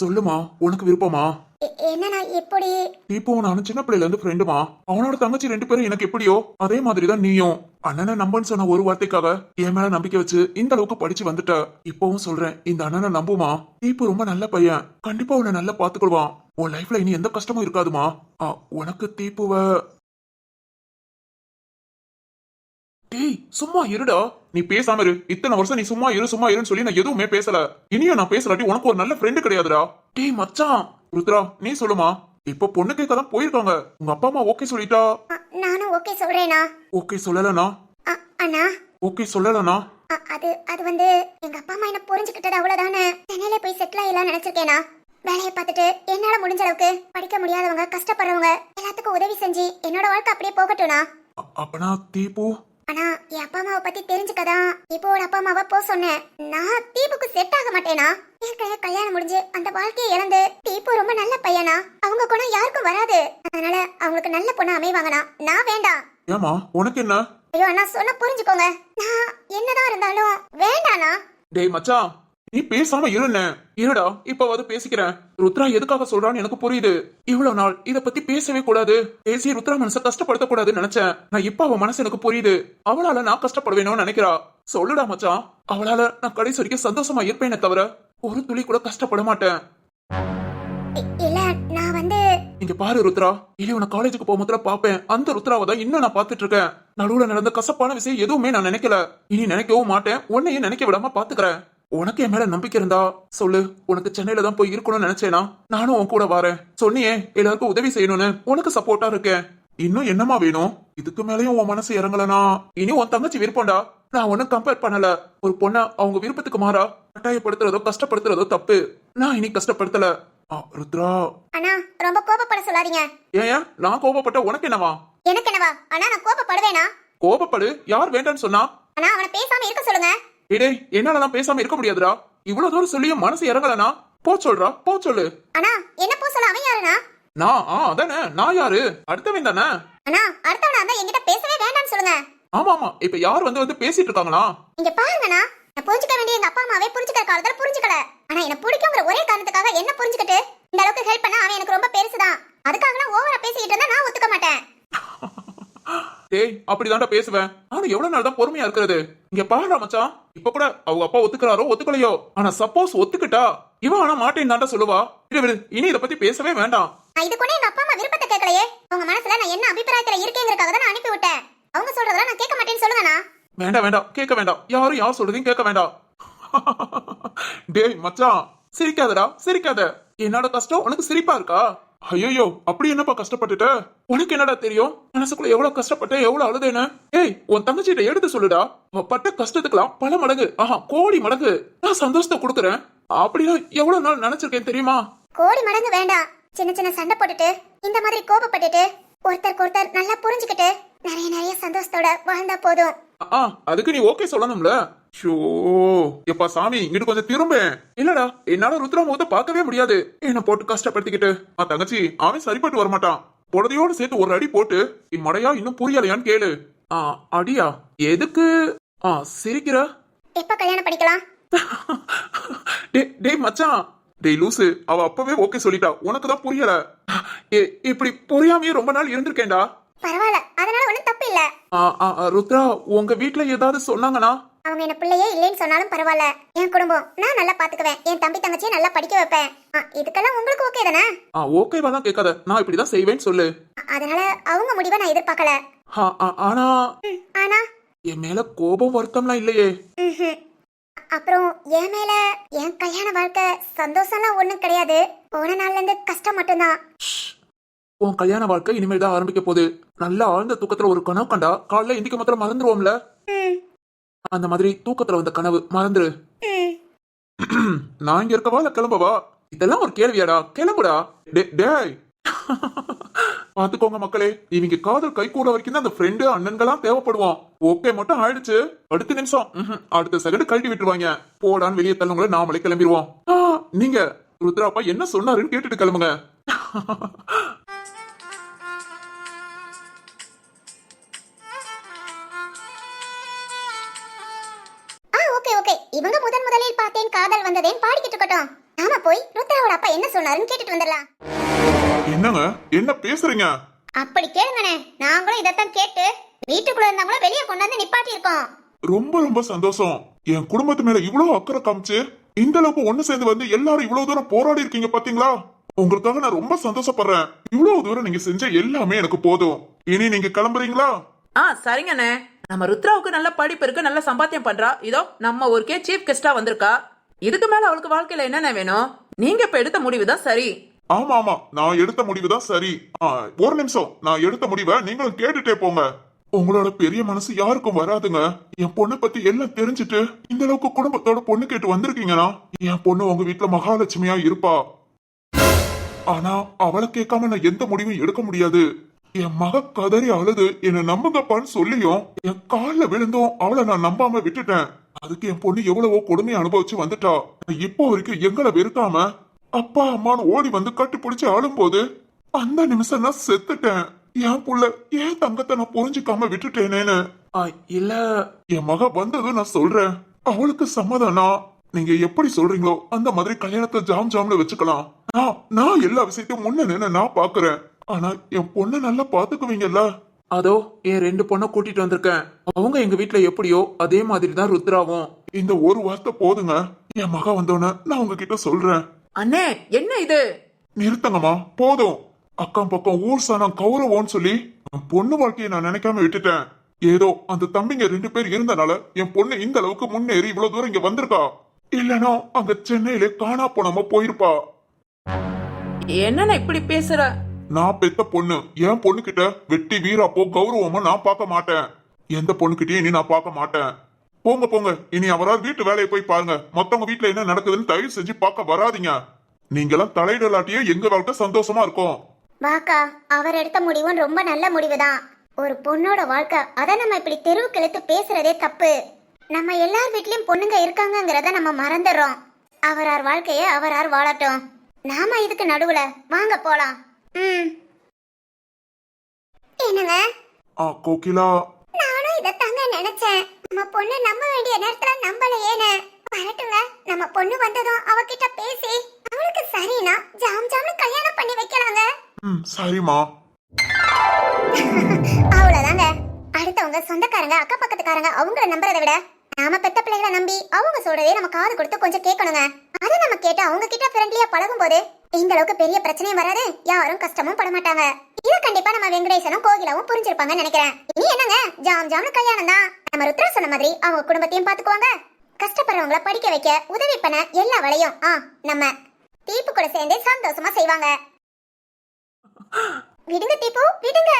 சொல்லுமா உனக்கு விருப்பமா? எ- என்னண்ணா எப்படி? இப்போ நான் சின்ன பிள்ளைல இருந்து ஃப்ரெண்டுமா அவனோட தங்கச்சி ரெண்டு பேரும் எனக்கு எப்படியோ அதே மாதிரி தான் நீயும். அண்ணனை நம்பன்னு சொன்ன ஒரு வார்த்தைக்காக என் மேல நம்பிக்கை வச்சு இந்த அளவுக்கு படிச்சு வந்துட்ட. இப்பவும் சொல்றேன் இந்த அண்ணனை நம்புமா? இப்போ ரொம்ப நல்ல பையன். கண்டிப்பா உன்னை நல்லா பாத்துக்கொள்வான். உன் லைஃப்ல இனி எந்த கஷ்டமும் இருக்காதுமா? ஆ, உனக்கு தீப்புவ. டேய் சும்மா இருடா. நீ பேசாம இரு. இத்தனை வருஷம் நீ சும்மா இரு சும்மா இருன்னு சொல்லி நான் எதுவுமே பேசல. இனியும் நான் பேசலாட்டி உனக்கு ஒரு நல்ல ஃப்ரெண்டு கிடையாதுடா. டேய் மச்சான். ருத்ரா நீ சொல்லுமா? இப்ப பொண்ணு கேட்க தான் போயிருக்காங்க. உங்க அப்பா அம்மா ஓகே சொல்லிட்டா? நானும் ஓகே சொல்றேனா? ஓகே சொல்லலனா? அண்ணா? ஓகே சொல்லலனா? அது அது வந்து எங்க அப்பா அம்மா என்ன புரிஞ்சுக்கிட்டது அவ்வளவுதானே? சென்னையில போய் செட்டில் ஆகலாம் நினைச்சிருக்கேனா? வேலையை பார்த்துட்டு என்னால முடிஞ்ச அளவுக்கு படிக்க முடியாதவங்க கஷ்டப்படுறவங்க எல்லாத்துக்கும் உதவி செஞ்சு என்னோட வாழ்க்கை அப்படியே போகட்டும்னா? அப்பனா தீபு ஆனா என் அப்பா அம்மாவை பத்தி தெரிஞ்சுக்கதான் இப்போட அப்பா அம்மாவை போ சொன்னேன். நான் தீபுக்கு செட் ஆக மாட்டேனா? ஏற்கனவே கல்யாணம் முடிஞ்சு அந்த வாழ்க்கையை இழந்து தீபு ரொம்ப நல்ல பையனா? அவங்க குணம் யாருக்கும் வராது. அதனால அவங்களுக்கு நல்ல பொண்ணு அமைவாங்கண்ணா நான் வேண்டாம். ஏமா உனக்கு என்ன? ஐயோ அண்ணா சொன்ன புரிஞ்சுக்கோங்க. நான் என்னதான் இருந்தாலும் வேண்டாண்ணா. டேய் மச்சான். நீ பேசாம இருண்ண இருடா இப்பவாது பேசிக்கிறேன். ருத்ரா எதுக்காக சொல்றான்னு எனக்கு புரியுது. இவ்வளவு நாள் இத பத்தி பேசவே கூடாது. பேசி ருத்ரா மனசை கஷ்டப்படுத்த கூடாதுன்னு நினைச்சேன். நான் இப்ப அவ மனசு எனக்கு புரியுது. அவளால நான் கஷ்டப்படுவேணும்னு நினைக்கிறா. சொல்லுடா மச்சான். அவளால நான் கடைசி வரைக்கும் சந்தோஷமா இருப்பேனே தவிர ஒரு துளி கூட கஷ்டப்பட மாட்டேன். இல்ல நான் வந்து இங்க பாரு ருத்ரா. இனி உன காலேஜுக்கு போகும்போதுல பாப்பேன் அந்த ருத்ராவை தான் இன்னும் நான் பாத்துட்டு இருக்கேன் நடுவுல நடந்த கசப்பான விஷயம் எதுவுமே நான் நினைக்கல. இனி நினைக்கவும் மாட்டேன். உன்னையும் நினைக்க விடாம பாத்துக்கிறேன் உனக்கு என் மேல நம்பிக்கை இருந்தா சொல்லு. உனக்கு சென்னையில தான் போய் இருக்கணும்னு நினைச்சேனா? நானும் உன் கூட வரேன். சொன்னியே எல்லாருக்கும் உதவி செய்யணும்னு உனக்கு சப்போர்ட்டா இருக்கேன். இன்னும் என்னமா வேணும்? இதுக்கு மேலயும் உன் மனசு இறங்கலனா? இனி உன் தங்கச்சி விருப்பம்டா. நான் ஒன்னும் கம்பேர் பண்ணல. ஒரு பொண்ண அவங்க விருப்பத்துக்கு மாறா. கட்டாயப்படுத்துறதோ கஷ்டப்படுத்துறதோ தப்பு. நான் இனி கஷ்டப்படுத்தல. ஆ, ருத்ரா. அண்ணா ரொம்ப கோபப்பட சொல்லாதீங்க. ஏன் நான் கோபப்பட்ட உனக்கு என்னவா? எனக்கு என்னவா? அண்ணா நான் கோபப்படுவேனா? கோபப்படு. யார் வேண்டான்னு சொன்னா? அண்ணா அவனை பேசாம இருக்க சொல்லுங்க. இடே என்னாலலாம் பேசாம இருக்க முடியாதுடா. இவ்வளவு தூரம் சொல்லியும் மனசு இறங்கலனா போ சொல்றா போ சொல்லு. அண்ணா என்ன போ சொல்ல அவன் யாருண்ணா? நான் ஆ அதானே நான் யாரு? அடுத்தவன் தானே? அண்ணா அடுத்தவனா இருந்தா என்கிட்ட பேசவே வேண்டாம்னு சொல்லுங்க. ஆமா ஆமா இப்ப யார் வந்து வந்து பேசிட்டு இருக்காங்களா? இங்க பாருங்கண்ணா நான் புரிஞ்சுக்க வேண்டிய எங்க அப்பா அம்மாவே புரிஞ்சுக்கிற காலத்துல புரிஞ்சுக்கல. ஆனா என்ன பிடிக்குங்கிற ஒரே காரணத்துக்காக என்ன புரிஞ்சுக்கிட்டு இந்த அளவுக்கு ஹெல்ப் பண்ண அவன் எனக்கு ரொம்ப பெருசுதான். அதுக்காகலாம் ஓவரா பேசிக்கிட்டு இருந்தா நான் ஒத்துக்க மாட்டேன். டேய் அப்படிதான்டா பேசுவேன். நானும் எவ்வளவு நாள் தான் பொறுமையா இருக்கிறது? இங்க பாருடா மச்சான். இப்ப கூட அவங்க அப்பா ஒத்துக்கிறாரோ ஒத்துக்கலையோ? ஆனா சப்போஸ் ஒத்துக்கிட்டா இவன் ஆனா மாட்டேன்னு தான்டா சொல்லுவா. விடு இனி இத பத்தி பேசவே வேண்டாம். இது கூட எங்க அப்பா அம்மா விருப்பத்தை கேட்கலையே. அவங்க மனசுல நான் என்ன அபிப்பிராயத்துல இருக்கேங்கிறதுக்காக தான் அனுப்பி விட்டேன். அவங்க சொல்றதெல்லாம் நான் கேட்க மாட்டேன்னு சொல்லுங்கண்ணா வேண்டாம் வேண்டாம். கேட்க வேண்டாம். யாரும் யார் சொல்றதையும் கேட்க வேண்டாம். டேய் மச்சான். சிரிக்காதடா. சிரிக்காத. என்னோட கஷ்டம் உனக்கு சிரிப்பா இருக்கா? ஐயோ அப்படி என்னப்பா கஷ்டப்பட்டுட்ட? உனக்கு என்னடா தெரியும்? மனசுக்குள்ள எவ்வளவு கஷ்டப்பட்ட எவ்வளவு அழுதேன்னு? ஏய் உன் தங்கச்சிட்ட எடுத்து சொல்லுடா. அவ பட்ட கஷ்டத்துக்கெல்லாம் பல மடங்கு ஆஹா கோடி மடங்கு நான் சந்தோஷத்தை கொடுக்குறேன். அப்படின்னா எவ்வளவு நாள் நினைச்சிருக்கேன் தெரியுமா? கோடி மடங்கு வேண்டாம். சின்ன சின்ன சண்டை போட்டுட்டு இந்த மாதிரி கோபப்பட்டுட்டு ஒருத்தருக்கு ஒருத்தர் நல்லா புரிஞ்சுக்கிட்டு நிறைய நிறைய சந்தோஷத்தோட வாழ்ந்தா போதும். ஆ அதுக்கு நீ ஓகே சொல்லணும்ல? ஷோ எப்பா சாமி இங்கிட்டு கொஞ்சம் திரும்ப. இல்லடா என்னால ருத்ரா முகத்தை பார்க்கவே முடியாது. என்ன போட்டு கஷ்டப்படுத்திக்கிட்டு. ஆ தங்கச்சி அவன் சரிப்பட்டு வரமாட்டான். பொழுதையோடு சேர்த்து ஒரு அடி போட்டு இம்மடையா இன்னும் புரியலையான்னு கேளு. ஆ அடியா? எதுக்கு? ஆ சிரிக்கிற? எப்ப கல்யாணம் பண்ணிக்கலாம்? டேய் டேய் மச்சான். டேய் லூசு அவ அப்பவே ஓகே சொல்லிட்டா. உனக்கு தான் புரியல. இப்படி புரியாமையே ரொம்ப நாள் இருந்திருக்கேன்டா. பரவாயில்ல அதனால ஒண்ணும் தப்பு இல்ல. ருத்ரா உங்க வீட்ல ஏதாவது சொன்னாங்கன்னா அவங்க என்ன பிள்ளையே இல்லைன்னு சொன்னாலும் பரவாயில்ல. என் குடும்பம் நான் நல்லா பாத்துக்குவேன். என் தம்பி தங்கச்சியை நல்லா படிக்க வைப்பேன். இதுக்கெல்லாம் உங்களுக்கு ஓகே தானே? ஆ ஓகேவா தான் கேட்காத. நான் இப்படிதான் செய்வேன்னு சொல்லு. அதனால அவங்க முடிவை நான் எதிர்பார்க்கல. ஆனா ஆனா? என் மேல கோபம் வருத்தம்லாம் இல்லையே. அப்புறம் என் மேல என் கல்யாண வாழ்க்கை சந்தோஷம்லாம் ஒண்ணும் கிடையாது. போன நாள்ல இருந்து கஷ்டம் மட்டும்தான். உன் கல்யாண வாழ்க்கை இனிமேல் தான் ஆரம்பிக்க போகுது. நல்லா ஆழ்ந்த தூக்கத்துல ஒரு கனவு கண்டா காலைல எந்திக்க மாத்திரம் மறந்துருவோம்ல. அந்த மாதிரி தூக்கத்துல வந்த கனவு மறந்துரு. நான் இங்க இருக்கவா இல்ல கிளம்பவா? இதெல்லாம் ஒரு கேள்வியாடா. கிளம்புடா. டே- டேய். பாத்துக்கோங்க மக்களே இவங்க காதல் கை கூட வரைக்கும் அந்த ஃப்ரெண்டு அண்ணன்களாம் தேவைப்படுவான். ஓகே மட்டும் ஆயிடுச்சு. அடுத்த நிமிஷம். அடுத்த செகண்ட் கழட்டி விட்டுருவாங்க. போடான்னு வெளியே தள்ளுங்களே நாமளே கிளம்பிடுவோம் நீங்க ருத்ராப்பா என்ன சொன்னாருன்னு கேட்டுட்டு கிளம்புங்க. பார்த்தேன் காதல் வந்ததேன் பாடிக்கிட்டு இருக்கட்டும். நாம போய் ருத்ராவோட அப்பா என்ன சொன்னாருன்னு கேட்டுட்டு வந்துடலாம். என்னங்க? என்ன பேசுறீங்க? அப்படி கேளுங்கண்ணே. நாங்களும் இதைத்தான் கேட்டு வீட்டுக்குள்ள இருந்தவங்களும் வெளியே கொண்டாந்து நிப்பாட்டி இருக்கோம் ரொம்ப ரொம்ப சந்தோஷம். என் குடும்பத்து மேல இவ்வளவு அக்கறை காமிச்சு இந்த அளவுக்கு ஒண்ணு சேர்ந்து வந்து எல்லாரும் இவ்வளவு தூரம் போராடி இருக்கீங்க பாத்தீங்களா? உங்களுக்காக நான் ரொம்ப சந்தோஷப்படுறேன். இவ்வளவு தூரம் நீங்க செஞ்ச எல்லாமே எனக்கு போதும். இனி நீங்க கிளம்புறீங்களா? ஆ சரிங்கண்ணே. நம்ம ருத்ராவுக்கு நல்ல படிப்பு இருக்கு நல்ல சம்பாத்தியம் பண்றா. இதோ நம்ம ஊருக்கே சீஃப் கெஸ்டா வந்திருக்கா. இதுக்கு மேல அவளுக்கு வாழ்க்கையில என்னென்ன வேணும்? நீங்க இப்ப எடுத்த முடிவு தான் சரி. ஆமா ஆமா. நான் எடுத்த முடிவு தான் சரி. ஆ, ஒரு நிமிஷம். நான் எடுத்த முடிவை நீங்களும் கேட்டுட்டே போங்க. உங்களோட பெரிய மனசு யாருக்கும் வராதுங்க. என் பொண்ணை பத்தி எல்லாம் தெரிஞ்சுட்டு இந்த அளவுக்கு குடும்பத்தோட பொண்ணு கேட்டு வந்திருக்கீங்கன்னா என் பொண்ணு உங்க வீட்டுல மகாலட்சுமியா இருப்பா. ஆனா அவளை கேட்காம நான் எந்த முடிவும் எடுக்க முடியாது. என் மக கதறி அழுது என்ன நம்புங்கப்பான்னு சொல்லியும் என் காலில் விழுந்தும் அவளை நான் நம்பாம விட்டுட்டேன். அதுக்கு என் பொண்ணு எவ்வளவோ கொடுமையை அனுபவிச்சு வந்துட்டா. இப்போ வரைக்கும் எங்களை வெறுக்காம அப்பா அம்மான்னு ஓடி வந்து கட்டி பிடிச்சு ஆளும்போது அந்த நிமிஷம் நான் செத்துட்டேன். என் புள்ள ஏன் தங்கத்தை நான் புரிஞ்சுக்காம விட்டுட்டேனேன்னு. இல்ல. என் மக வந்ததும் நான் சொல்றேன். அவளுக்கு சம்மதம்னா நீங்க எப்படி சொல்றீங்களோ அந்த மாதிரி கல்யாணத்தை ஜாம் ஜாம்ல வச்சுக்கலாம். நான் நான் எல்லா விஷயத்தையும் முன்ன நின்னு நான் பாக்குறேன். ஆனா என் பொண்ணை நல்லா பாத்துக்குவீங்கல்ல. அதோ என் ரெண்டு பொண்ணை கூட்டிட்டு வந்திருக்கேன். அவங்க எங்க வீட்ல எப்படியோ அதே மாதிரி தான் ருத்ராவும். இந்த ஒரு வார்த்தை போதுங்க. என் மக வந்தோடனே நான் உங்ககிட்ட சொல்றேன். அண்ணே என்ன இது? நிறுத்தங்கம்மா போதும். அக்கம் பக்கம் ஊர் சனம் கௌரவம்னு சொல்லி என் பொண்ணு வாழ்க்கையை நான் நினைக்காம விட்டுட்டேன். ஏதோ அந்த தம்பிங்க ரெண்டு பேர் இருந்தனால என் பொண்ணு இந்த அளவுக்கு முன்னேறி இவ்வளவு தூரம் இங்க வந்திருக்கா? இல்லனா அங்க சென்னையில காணா போனாம போயிருப்பா. என்னண்ணே இப்படி பேசுற? நான் பெத்த பொண்ணு. என் பொண்ணு கிட்ட வெட்டி வீராப்போ கௌரவமா நான் பார்க்க மாட்டேன். எந்த பொண்ணுகிட்டயும் இனி நான் பார்க்க மாட்டேன். போங்க போங்க. இனி அவரால் வீட்டு வேலையை போய் பாருங்க. மத்தவங்க வீட்டுல என்ன நடக்குதுன்னு தயவு செஞ்சு பார்க்க வராதிங்க. நீங்கெல்லாம் தலையிடலாட்டியே எங்க வாழ்க்கை சந்தோஷமா இருக்கும்? வாக்கா அவர் எடுத்த முடிவும் ரொம்ப நல்ல முடிவுதான். ஒரு பொண்ணோட வாழ்க்கை அதை நம்ம இப்படி தெருவுக்கு இழுத்து பேசுறதே தப்பு. நம்ம எல்லார் வீட்லயும் பொண்ணுங்க இருக்காங்கங்கிறத நம்ம மறந்துடுறோம். அவரார் வாழ்க்கைய அவரார் வாழட்டும். நாம இதுக்கு நடுவுல வாங்க போலாம். என்னங்க? ஆ கோகிலா. நானும் இதத்தாங்க நினைச்சேன். நம்ம பொண்ணு நம்ப வேண்டிய நேரத்துல நம்பலையேன்னு. வரட்டுங்க. நம்ம பொண்ணு வந்ததும் அவகிட்ட பேசி அவளுக்கு சரினா ஜாம் ஜாம்னு கல்யாணம் பண்ணி வைக்கலாங்க. ம் சரிம்மா. அவ்வளவுதாங்க. அவங்க சொந்தக்காரங்க அக்கா பக்கத்துக்காரங்க அவங்கள நம்புறதை விட நாம பெத்த பிள்ளைகளை நம்பி அவங்க சொல்றதே நம்ம காது கொடுத்து கொஞ்சம் கேட்கணுங்க. அதை நம்ம கேட்டு அவங்க கிட்ட ஃப்ரெண்ட்லியா பழகும் போது இந்த அளவுக்கு பெரிய பிரச்சனையும் வராது. யாரும் கஷ்டமும் பட மாட்டாங்க. இத கண்டிப்பா நம்ம வெங்கடேசனும் கோகிலாவும் புரிஞ்சிருப்பாங்கன்னு நினைக்கிறேன். இனி என்னங்க? ஜாம் ஜாம்னு கல்யாணம் தான். நம்ம ருத்ரா சொன்ன மாதிரி அவங்க குடும்பத்தையும் பாத்துக்குவாங்க. கஷ்டப்படுறவங்கள படிக்க வைக்க உதவி பண்ண எல்லா வேலையும் ஆ நம்ம தீப்பு கூட சேர்ந்து சந்தோஷமா செய்வாங்க. விடுங்க தீப்பு விடுங்க.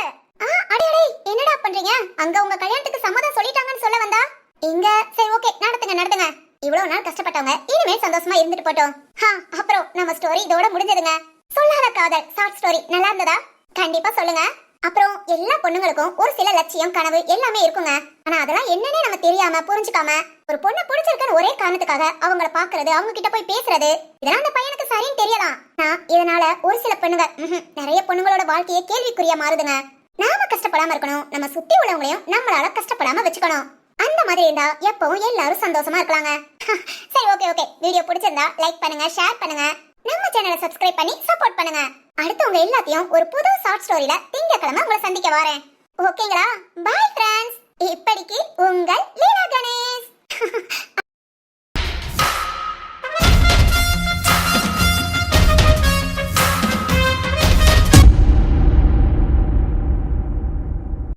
ஆ அடே அடே என்னடா பண்றீங்க? அங்க உங்க கல்யாணத்துக்கு சம்மதம் சொல்லிட்டாங்கன்னு சொல்ல வந்தா? இங்க சரி ஓகே நடத்துங்க நடத்துங்க. இவ்வளவு நாள் கஷ்டப்பட்டவங்க இனிமே சந்தோஷமா இருந்துட்டு போட்டோம். ஹா அப்புறம் நம்ம ஸ்டோரி இதோட முடிஞ்சதுங்க. சொல்லாத காதல் ஷார்ட் ஸ்டோரி நல்லா இருந்ததா? கண்டிப்பா சொல்லுங்க. அப்புறம் எல்லா பொண்ணுங்களுக்கும் ஒரு சில லட்சியம் கனவு எல்லாமே இருக்குங்க. ஆனா அதெல்லாம் என்னன்னே நம்ம தெரியாம புரிஞ்சுக்காம ஒரு பொண்ணு பிடிச்சிருக்குன்னு ஒரே காரணத்துக்காக அவங்கள பாக்குறது அவங்க கிட்ட போய் பேசுறது இதெல்லாம் அந்த பையனுக்கு சரின்னு தெரியலாம். நான் இதனால ஒரு சில பொண்ணுங்க நிறைய பொண்ணுங்களோட வாழ்க்கையே கேள்விக்குறியா மாறுதுங்க. நாம கஷ்டப்படாம இருக்கணும் நம்ம சுத்தி உள்ளவங்களையும் நம்மளால கஷ்டப்படாம வச்சுக்கணும். அந்த மாதிரி இருந்தா எப்பவும் எல்லாரும் சந்தோஷமா இருக்கலாங்க. சரி ஓகே ஓகே வீடியோ பிடிச்சிருந்தா லைக் பண்ணுங்க ஷேர் பண்ணுங்க. நம்ம சேனலை சப்ஸ்கிரைப் பண்ணி சப்போர்ட் பண்ணுங்க. அடுத்து உங்க எல்லாத்தையும் ஒரு புது ஷார்ட் ஸ்டோரியில திங்கக்கிழமை உங்களை சந்திக்க வரேன். ஓகேங்களா பாய் ஃப்ரெண்ட்ஸ் இப்படிக்கு உங்கள் லீலா கணேஷ்.